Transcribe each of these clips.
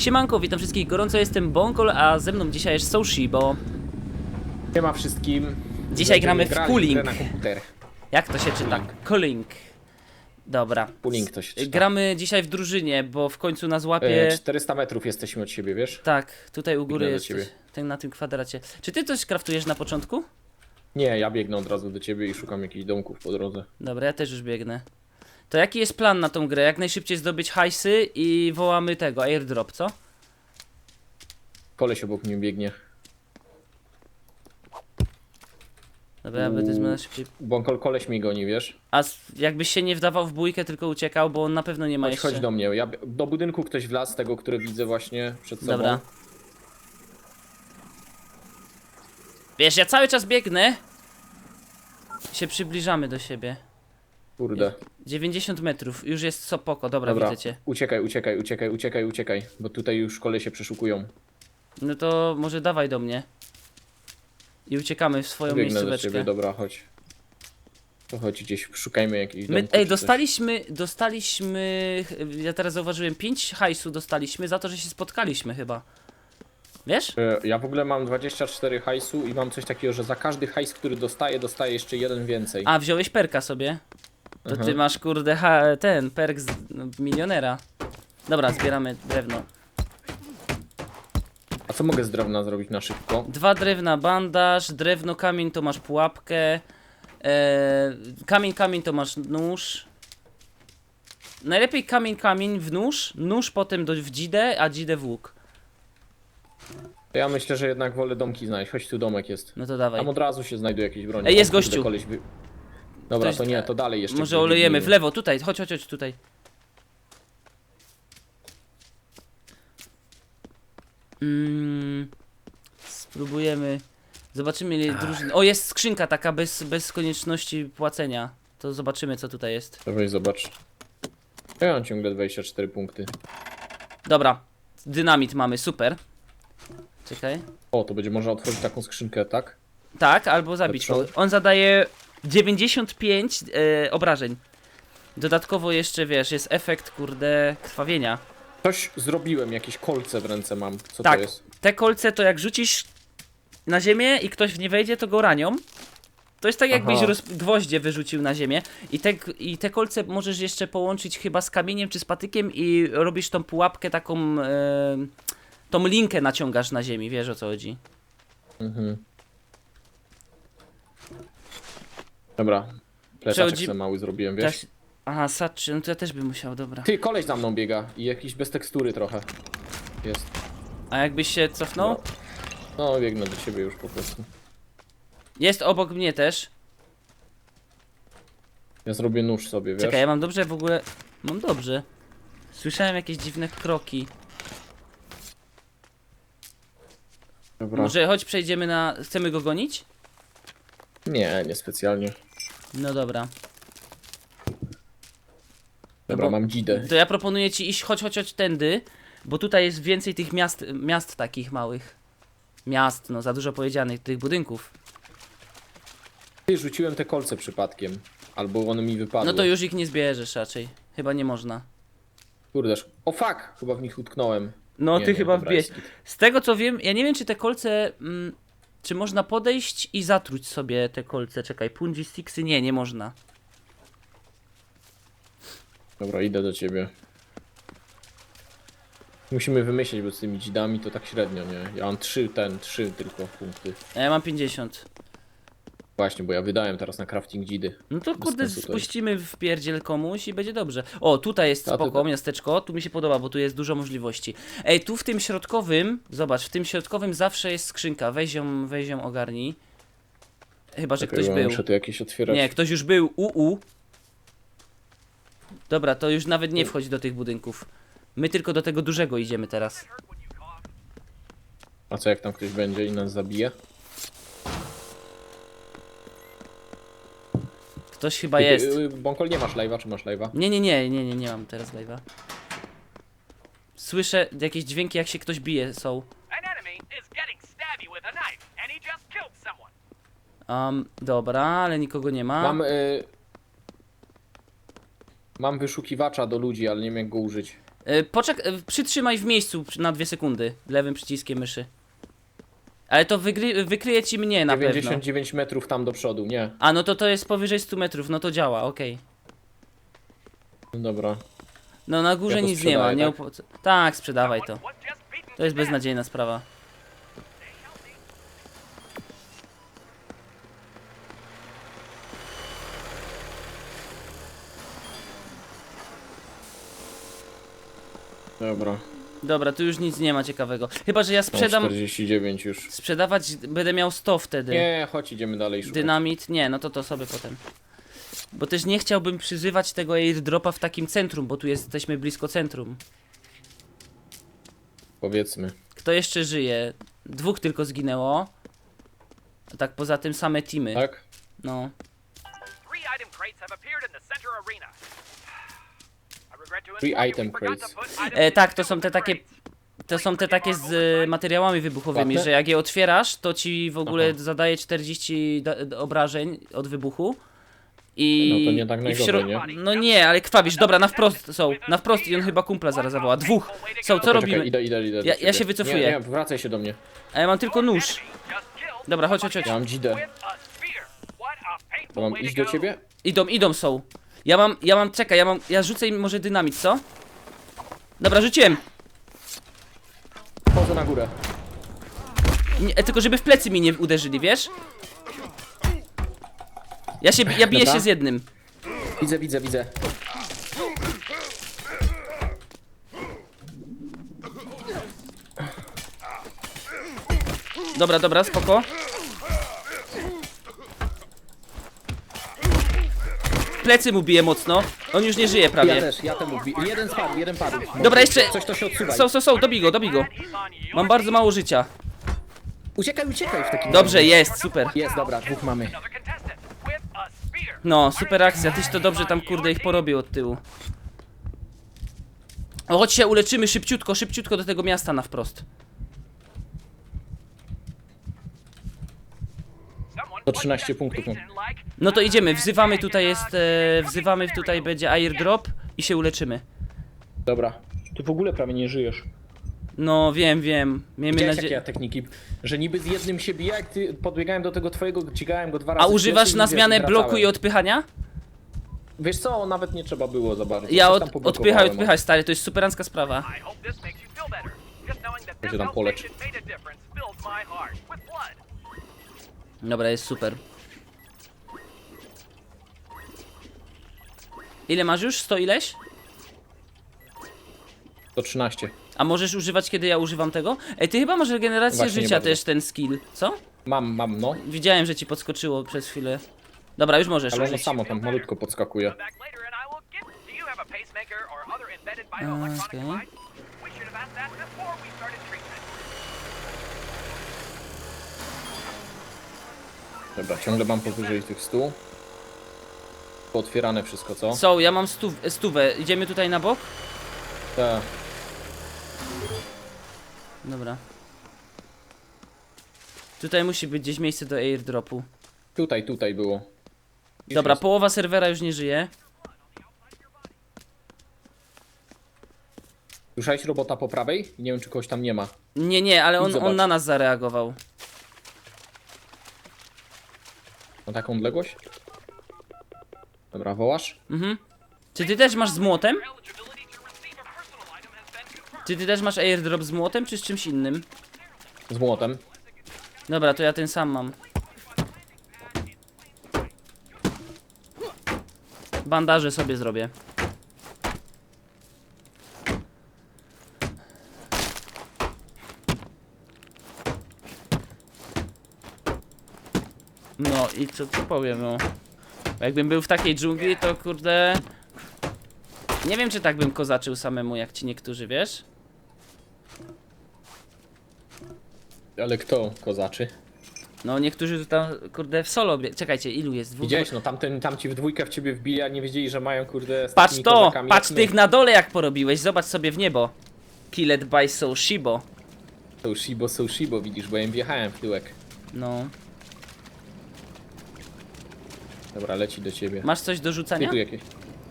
Siemanko, witam wszystkich gorąco, jestem Bonkol, a ze mną dzisiaj jest Sushi, bo Nie ma wszystkim. Dzisiaj gramy w grali Cooling. grę na komputer. jak to się czyta? Cooling. Dobra. Cooling to się czyta. Gramy dzisiaj w drużynie, bo w końcu nas łapie... E, 400 metrów jesteśmy od siebie, wiesz? Tak, tutaj u góry Biegnę do jest ciebie. ten, na tym kwadracie. Czy ty coś kraftujesz na początku? Nie, ja biegnę od razu do ciebie i szukam jakichś domków po drodze. Dobra, ja też już biegnę. To jaki jest plan na tą grę? Jak najszybciej zdobyć hajsy i wołamy tego, airdrop, co? Koleś obok mnie biegnie. Dobra, ja będę zmiana szybciej. Bąkol koleś mnie goni, wiesz? A s- jakbyś się nie wdawał w bójkę, tylko uciekał, bo on na pewno nie ma Chodź, jeszcze... chodź do mnie. Ja, do budynku ktoś wlazł, tego, który widzę właśnie przed sobą. Dobra. Wiesz, ja cały czas biegnę. Się przybliżamy do siebie. Kurde. 90 metrów, już jest sopoko, dobra, Dobra, widzę cię. uciekaj, uciekaj, uciekaj, uciekaj, uciekaj, bo tutaj już kolesie przeszukują. No to może dawaj do mnie. I uciekamy w swoją Biegnę do miejscóweczkę. ciebie, dobra, chodź. To chodź gdzieś, szukajmy jakiejś My, ej, czy dostaliśmy, dostaliśmy, ja teraz zauważyłem, 5 hajsu dostaliśmy za to, że się spotkaliśmy chyba. Wiesz? E, Ja w ogóle mam 24 hajsu i mam coś takiego, że za każdy hajs, który dostaję, dostaję jeszcze jeden więcej. A, wziąłeś perka sobie? To ty Mhm. masz, kurde, ha, ten, perk z no, milionera. Dobra, zbieramy drewno. A co mogę z drewna zrobić na szybko? Dwa drewna, bandaż, drewno, kamień to masz pułapkę. E, kamień, kamień to masz nóż. Najlepiej kamień, kamień w nóż, nóż potem do, w dzidę, a dzidę w łuk. To ja myślę, że jednak wolę domki znaleźć. Chodź tu domek jest. No to dawaj. Tam od razu się znajduje jakieś broń. Ej, jest kurde, gościu. Koleś wy... Dobra, Ktoś- to nie, to dalej jeszcze. Może olejemy w lewo, tutaj, chodź, chodź, chodź, tutaj. Mm, spróbujemy. Zobaczymy ile drużyn. O, jest skrzynka taka bez, bez konieczności płacenia. To zobaczymy co tutaj jest. Weź zobacz. Ja mam ciągle 24 punkty. Dobra, dynamit mamy, super. Czekaj. O, to będzie można otworzyć taką skrzynkę, tak? Tak, albo zabić kogoś. On zadaje 95 e, obrażeń. Dodatkowo jeszcze, wiesz, jest efekt, kurde, krwawienia. Coś zrobiłem, jakieś kolce w ręce mam. Co Tak. to jest? Te kolce to jak rzucisz na ziemię i ktoś w nie wejdzie, to go ranią. To jest tak jakbyś Aha. roz... gwoździe wyrzucił na ziemię i te, i te kolce możesz jeszcze połączyć chyba z kamieniem czy z patykiem i robisz tą pułapkę taką, e, tą linkę naciągasz na ziemi, wiesz o co chodzi. Mhm. Dobra. Plecaczek Przechodzi- sobie mały zrobiłem, wiesz? Aha, saczy, no to ja też bym musiał, dobra. Ty, koleś za mną biega i jakiś bez tekstury trochę. Jest. A jakbyś się cofnął? Dobra. No, biegnę do ciebie już po prostu. Jest obok mnie też. Ja zrobię nóż sobie, wiesz? Czekaj, ja mam dobrze w ogóle... Mam dobrze. Słyszałem jakieś dziwne kroki. Dobra. Może choć przejdziemy na... Chcemy go gonić? Nie, niespecjalnie. No dobra. Dobra, bo- mam dzidę. To ja proponuję ci iść chodź, chodź, chodź tędy, bo tutaj jest więcej tych miast, miast takich małych. Miast, no za dużo powiedzianych, tych budynków. Ty, rzuciłem te kolce przypadkiem. Albo one mi wypadły. No to już ich nie zbierzesz raczej. Chyba nie można. Kurde, o fuck! Chyba w nich utknąłem. No Nie, ty nie, chyba dobra, wbieś. jest. Z tego co wiem, ja nie wiem czy te kolce, mm, czy można podejść i zatruć sobie te kolce. Czekaj, punji sticksy? Nie, nie można. Dobra, idę do ciebie. Musimy wymyślić, bo z tymi dzidami to tak średnio, nie? Ja mam trzy, ten, trzy tylko punkty. A ja mam 50. Właśnie, bo ja wydałem teraz na crafting dzidy. No to Bez kurde, sensu to spuścimy w pierdziel komuś i będzie dobrze. O, tutaj jest A, spoko, tutaj- miasteczko, tu mi się podoba, bo tu jest dużo możliwości. Ej, tu w tym środkowym, zobacz, w tym środkowym zawsze jest skrzynka, weź ją, weź ją ogarnij. Chyba, że Czekaj, ktoś bo był. Muszę tu jakieś otwierać. Nie, ktoś już był, uu. Dobra, to już nawet nie wchodź do tych budynków. My tylko do tego dużego idziemy teraz. A co jak tam ktoś będzie i nas zabije? Ktoś chyba Ty, jest. y, y, Bąkol, nie masz live'a, czy masz live'a? Nie, nie, nie, nie, nie, nie mam teraz live'a. Słyszę jakieś dźwięki, jak się ktoś bije, są. Um, dobra, ale nikogo nie ma. Mam, y... Mam wyszukiwacza do ludzi, ale nie wiem jak go użyć. E, Poczek, e, przytrzymaj w miejscu na dwie sekundy lewym przyciskiem myszy. Ale to wygry, wykryje ci mnie na pewno. 99 metrów tam do przodu, nie. A no to to jest powyżej 100 metrów, no to działa, okej. Dobra. No na górze Ja to nic nie ma, sprzedaję, nie tak? opłaca. Tak, sprzedawaj to. To jest beznadziejna sprawa. Dobra. Dobra, tu już nic nie ma ciekawego. Chyba, że ja sprzedam. 49 już. Sprzedawać będę miał 100 wtedy. Nie, chodź, idziemy dalej szukać. Dynamit? Nie, no to to sobie potem. Bo też nie chciałbym przyzywać tego airdropa w takim centrum, bo tu jesteśmy blisko centrum. Powiedzmy. Kto jeszcze żyje? Dwóch tylko zginęło. A tak poza tym same teamy. Tak? No. Three item crates have appeared in the center arena. You, item crates. E, tak, to są te takie. To są te takie z e, materiałami wybuchowymi, Płatne? że jak je otwierasz, to ci w ogóle Aha. zadaje 40 da- d- obrażeń od wybuchu. I, No to nie tak i w najgorzej, nie? No nie, ale krwawisz. Dobra, na wprost są. Na wprost i on chyba kumpla zaraz zawoła. Dwóch. Są, co robimy? idę, idę, idę. do Ja- ja ciebie. się wycofuję. Nie, nie, wracaj się do mnie. A ja mam tylko nóż. Dobra, chodź, chodź, chodź. Ja mam dzidę. To mam iść do ciebie? Idą, idą są. Ja mam, ja mam, czekaj, ja mam, ja rzucę im może dynamit, co? Dobra, rzuciłem. Chodzę na górę. Nie, e, tylko żeby w plecy mi nie uderzyli, wiesz? Ja się, ja biję Dobra. się z jednym. Widzę, widzę, widzę. Dobra, dobra, spoko. Plecy mu bije mocno. On już nie żyje Ja prawie. też, ja temu bi- Jeden spadł, jeden padł. Dobra, jeszcze. Coś to się odsuwa. Są, są, są, dobij go, dobij go. Mam bardzo mało życia. Uciekaj, uciekaj w takim Dobrze, jest, super. Jest, dobra, dwóch mamy. No, super akcja. Tyś to dobrze tam kurde ich porobił od tyłu. O, chodź się uleczymy szybciutko, szybciutko do tego miasta na wprost. To put 13 that punktów mam. No to idziemy, wzywamy tutaj jest, e, wzywamy tutaj będzie airdrop i się uleczymy. Dobra. Ty w ogóle prawie nie żyjesz. No wiem, wiem. Miejmy Widziałeś jakie nadzieję. techniki? Że niby z jednym się bije, jak ty podbiegałem do tego twojego, dźgałem go dwa razy. A w używasz plecy i na wiesz, zmianę wracałem. bloku i odpychania? Wiesz co, nawet nie trzeba było za bardzo. Ja Coś od, odpychaj, poblokowałem. odpychaj stary, to jest superancka sprawa. I hope this makes you feel better. Just knowing that this się tam polecz. outstation made a difference fills my heart with blood. Dobra, jest super. Ile masz już? 100 ileś? To 13. A możesz używać kiedy ja używam tego? Ej, ty chyba masz regenerację Właśnie nie życia też ten skill, co? Mam, mam, no. Widziałem, że ci podskoczyło przez chwilę. Dobra, już możesz. Ale ono samo tam malutko podskakuje. Okay. treatment. Dobra, ciągle mam powyżej tych 100. Pootwierane wszystko, co? Są, ja mam stów, stówę. Idziemy tutaj na bok? Tak. Dobra. Tutaj musi być gdzieś miejsce do airdropu. Tutaj, tutaj było. Dobra, jest. połowa serwera już nie żyje. Słyszałeś robota po prawej? Nie wiem, czy kogoś tam nie ma. Nie, nie, ale on, Zobacz. on na nas zareagował. Na taką odległość? Dobra, wołasz? Mhm. Czy ty też masz z młotem? Czy ty też masz airdrop z młotem, czy z czymś innym? Z młotem. Dobra, to ja ten sam mam. Bandaże sobie zrobię. No i co tu powiem, no. Jakbym był w takiej dżungli, to kurde... Nie wiem, czy tak bym kozaczył samemu, jak ci niektórzy, wiesz? Ale kto kozaczy? No niektórzy tu tam, kurde, w solo bie... Czekajcie, ilu jest? Dwóch? Widziałeś, no tamten, tam ci w dwójkę w ciebie wbija, nie wiedzieli, że mają kurde z Patrz takimi to! kozakami Patrz jak my. tych na dole jak porobiłeś, zobacz sobie w niebo. Killed by Soshibo. Są Shibo, są Shibo, widzisz, bo ja im wjechałem w tyłek. No. Dobra, leci do ciebie. Masz coś do Ty rzucania? tu jakieś.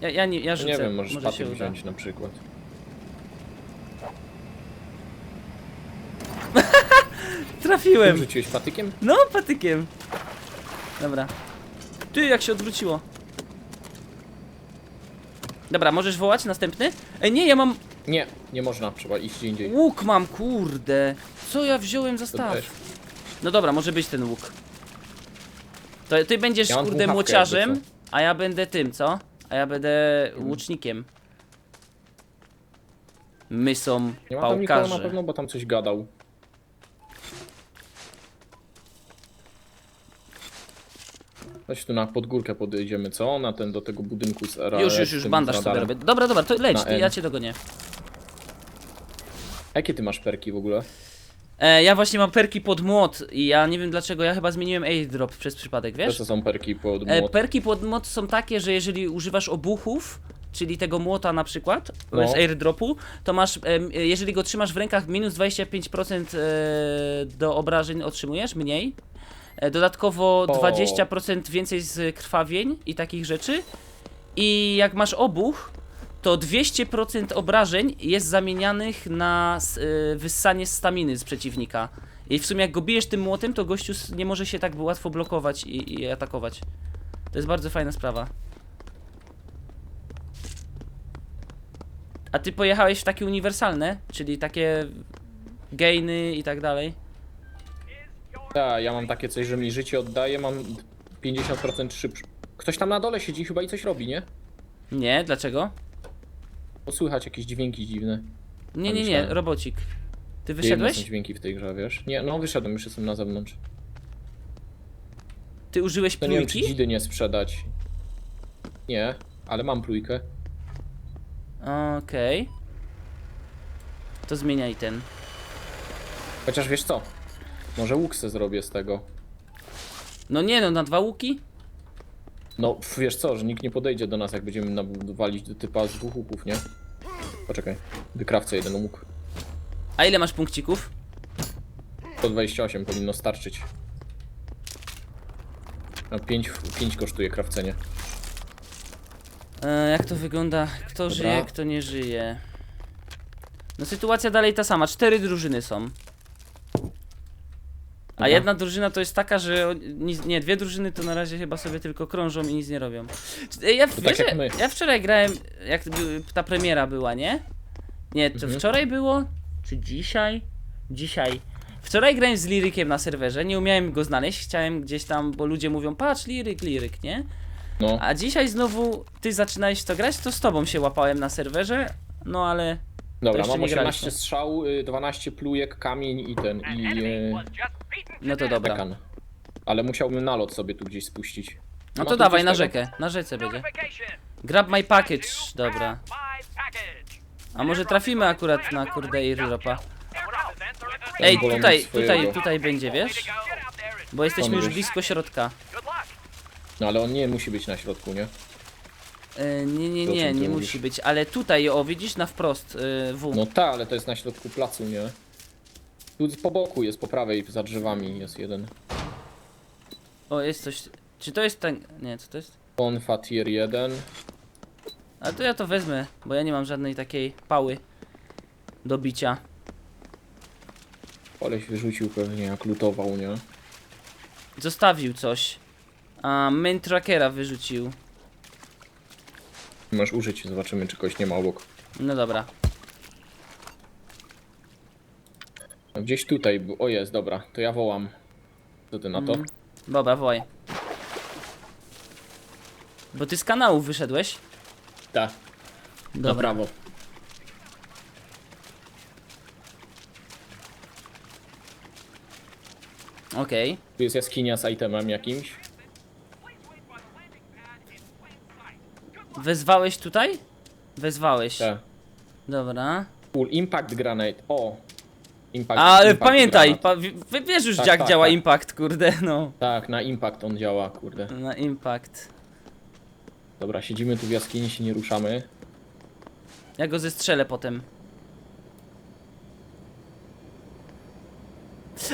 Ja, ja, nie, ja rzucę. nie wiem, możesz Może patyk wziąć na przykład. Ty Trafiłem. Rzuciłeś patykiem? No, patykiem. Dobra. Ty, jak się odwróciło. Dobra, możesz wołać następny? Ej, nie, ja mam... Nie, nie można, trzeba iść gdzie indziej. Łuk mam, kurde. Co ja wziąłem za staw? No dobra, może być ten łuk. To ty będziesz, Ja mam kurde, młociarzem, jakby a ja będę tym, co? A ja będę łucznikiem. My są Nie ma tam nikogo na pewno, bo tam coś gadał. Chodź tu na podgórkę podejdziemy, co? Na ten, do tego budynku z era, Już, już, już, bandaż sobie robię. Dobra, dobra, to leć, Na ty, N. ja cię dogonię. Jakie ty masz perki w ogóle? E, ja właśnie mam perki pod młot i ja nie wiem dlaczego, ja chyba zmieniłem airdrop przez przypadek, To wiesz? co są perki pod E, młot? perki pod młot są takie, że jeżeli używasz obuchów, czyli tego młota na przykład, No. z airdropu, to masz, em, jeżeli go trzymasz w rękach, minus 25% e, do obrażeń otrzymujesz, mniej. E, dodatkowo O. 20% więcej z krwawień i takich rzeczy. I jak masz obuch, to 200% obrażeń jest zamienianych na e, wyssanie staminy z przeciwnika. I w sumie jak go bijesz tym młotem, to gościu nie może się tak łatwo blokować i, i atakować. To jest bardzo fajna sprawa. A ty pojechałeś w takie uniwersalne, czyli takie gainy i tak dalej? Tak, ja mam takie coś, że mi życie oddaje, mam 50% szybszy. Ktoś tam na dole siedzi chyba i coś robi, nie? Nie, dlaczego? Bo słychać jakieś dźwięki dziwne. Nie, nie, nie, robocik. Ty Dziwne wyszedłeś? są dźwięki w tej grze, wiesz? Nie, no wyszedłem, już jestem na zewnątrz. Ty użyłeś To nie wiem, czy plujki? dzidy nie sprzedać. Nie, ale mam plujkę. Okej. To zmieniaj ten. Chociaż wiesz co? Może łuk se zrobię z tego. No nie no, na dwa łuki? No, wiesz co, że nikt nie podejdzie do nas, jak będziemy nab- walić do typa z dwóch łuków, nie? Poczekaj, wykrawcę jeden łuk. A ile masz punkcików? 128 powinno starczyć. No 5, 5 kosztuje krawcenie. E, jak to wygląda? Kto Dobra. żyje, kto nie żyje? No sytuacja dalej ta sama. Cztery drużyny są. A jedna drużyna to jest taka, że oni- nic, nie, dwie drużyny to na razie chyba sobie tylko krążą i nic nie robią. Ja, tak wiesz, jak że my. ja wczoraj grałem, jak by- ta premiera była, nie? Nie, to Mhm. wczoraj było? Czy dzisiaj? Dzisiaj. Wczoraj grałem z Lirykiem na serwerze, nie umiałem go znaleźć, chciałem gdzieś tam, bo ludzie mówią, patrz Liryk, Liryk, nie? No, A dzisiaj znowu ty zaczynałeś w to grać, to z tobą się łapałem na serwerze, no ale dobra, jeszcze mam nie 18 graliśmy. strzał, y, 12 plujek, kamień i ten, An i enemy y, was just beaten to no to dobra. pekan. Ale musiałbym nalot sobie tu gdzieś spuścić. No to tu dawaj na tego? rzekę, na rzece będzie. Notification. Grab my package, dobra. grab my package. A może trafimy akurat na kurde are at Ej, wolę tutaj, mieć swojego. tutaj, tutaj będzie, wiesz? Get out there and Bo jesteśmy już już. blisko środka. good luck. No ale on nie musi być na środku, nie? E, nie, nie, nie, nie mówisz? musi być, ale tutaj, o widzisz, na wprost, e, W. No tak, ale to jest na środku placu, nie? Tu po boku jest, po prawej, za drzewami jest jeden. O, jest coś, czy to jest ten, nie, co to jest? Konfa tier 1. A to ja to wezmę, bo ja nie mam żadnej takiej pały do bicia. Koleś wyrzucił pewnie jak lutował, nie? Zostawił coś. A main trackera wyrzucił. Możesz użyć, zobaczymy czy kogoś nie ma obok. No dobra. No, gdzieś tutaj, był- o jest, dobra, to ja wołam. Co ty na to? Mm. Dobra, wołaj. Bo ty z kanału wyszedłeś? Tak, na Dobra. prawo. Okej. Tu jest jaskinia z itemem jakimś. Wezwałeś tutaj? Wezwałeś. Tak. Dobra. Full impact granate. O! Impact, ale impact pamiętaj, pa, wi- wi- wiesz już Tak, jak tak, działa tak. impact, kurde, no. Tak, na impact on działa, kurde. Na impact. Dobra, siedzimy tu w jaskini, się nie ruszamy. Ja go zestrzelę potem.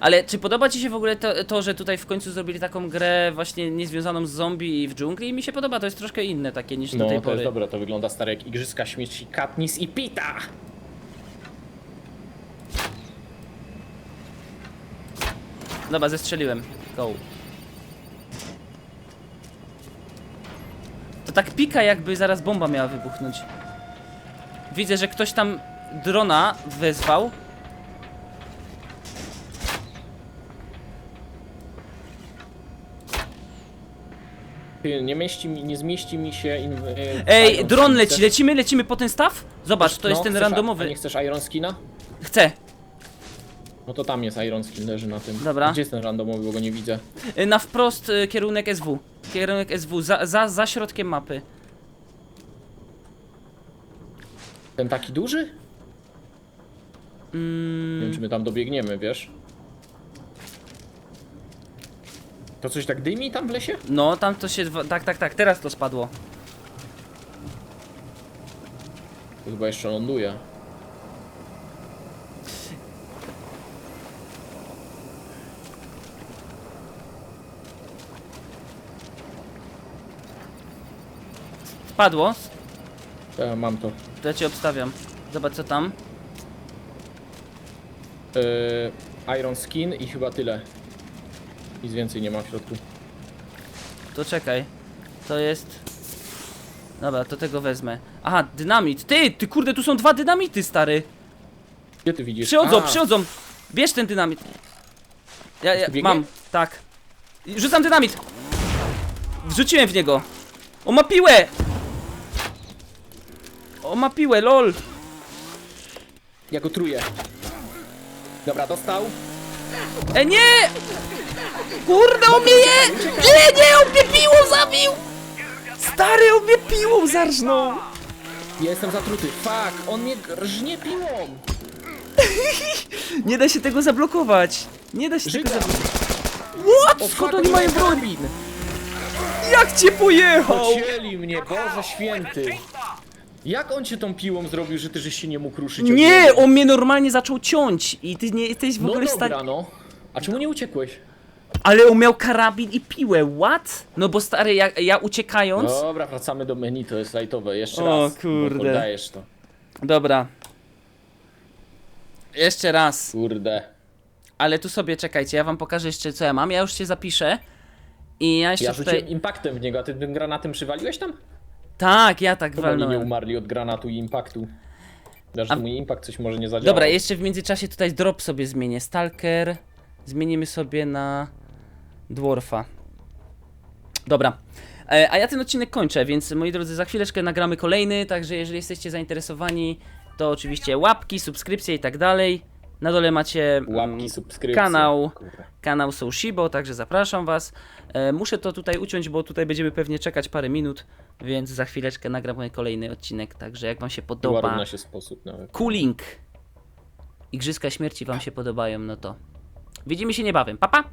Ale czy podoba ci się w ogóle to, to, że tutaj w końcu zrobili taką grę właśnie niezwiązaną z zombie i w dżungli? Mi się podoba, to jest troszkę inne takie niż do No, tej to pory. jest dobre, to wygląda stare jak Igrzyska Śmieci Katniss i Pita! Dobra, zestrzeliłem. Go. To tak pika, jakby zaraz bomba miała wybuchnąć. Widzę, że ktoś tam drona wezwał. Ty, Nie mieści mi, nie zmieści mi się... In, e, Ej, dron leci, lecimy, lecimy po ten staw? Zobacz, to jest no, ten chcesz, A randomowy. nie chcesz Iron Skina? Chcę. No to tam jest Iron Skin, leży na tym. Dobra. Gdzie jest ten randomowy, bo go nie widzę. Y, Na wprost y, kierunek SW. Kierunek SW, za, za, za środkiem mapy. Ten taki duży? Nie Mm, wiem, czy my tam dobiegniemy, wiesz? To coś tak dymi tam w lesie? no, tam to się. dwa- Tak, tak, tak, teraz to spadło. To chyba jeszcze ląduje. Spadło, E, mam to. to ja cię obstawiam. Zobacz co tam. E, Iron Skin i chyba tyle. Nic więcej nie ma w środku. To czekaj. To jest. Dobra, to tego wezmę. Aha, dynamit. Ty, ty kurde, tu są dwa dynamity, stary. Gdzie ty widzisz? Przychodzą, A, przychodzą. Bierz ten dynamit. Ja, ja biegnie? mam, tak. I Rzucam dynamit. Wrzuciłem w niego. O, ma piłę. O, ma piłę, lol. Ja go truję. Dobra, dostał. E, nie! Kurde, on mnie je! Nie, nie, on mnie piłą zabił! Stary, on mnie piłą zarżnął! Ja jestem zatruty. Fuck, on mnie rżnie piłą. Nie da się tego zablokować. Nie da się Żyga. tego zablokować. What? Skąd on oni ma mają broń? karabin. Jak cię pojechał? Pocieli mnie, Boże święty. Jak on cię tą piłą zrobił, że ty żeś się nie mógł ruszyć? od Nie, niego? on mnie normalnie zaczął ciąć i ty nie jesteś w No ogóle w dobra, stanie... no. A czemu nie uciekłeś? Ale on miał karabin i piłę, what? No bo stary, ja, ja uciekając... Dobra, wracamy do menu, to jest lightowe. Jeszcze O, raz. bo kurde. Poddajesz to. Dobra. Jeszcze raz. Kurde. Ale tu sobie czekajcie, ja wam pokażę jeszcze co ja mam. Ja już się zapiszę. I ja jeszcze Ja tutaj... rzuciłem impaktem w niego, a ty tym granatem przywaliłeś tam? Tak, ja tak Chyba oni nie walnąłem. umarli od granatu i impaktu. Wiesz, A- mój impact coś może nie zadziałał. Dobra, jeszcze w międzyczasie tutaj drop sobie zmienię. Stalker. Zmienimy sobie na Dwarfa. Dobra. E, A ja ten odcinek kończę, więc moi drodzy, za chwileczkę nagramy kolejny, także jeżeli jesteście zainteresowani, to oczywiście łapki, subskrypcje i tak dalej. Na dole macie mm, Łapki, kanał. Kurde. kanał Soushibo, także zapraszam was. E, muszę to tutaj uciąć, bo tutaj będziemy pewnie czekać parę minut, więc za chwileczkę nagram kolejny odcinek, także jak wam się podoba, się sposób nawet. Cooling, Igrzyska Śmierci wam się podobają, no to widzimy się niebawem. Pa, pa!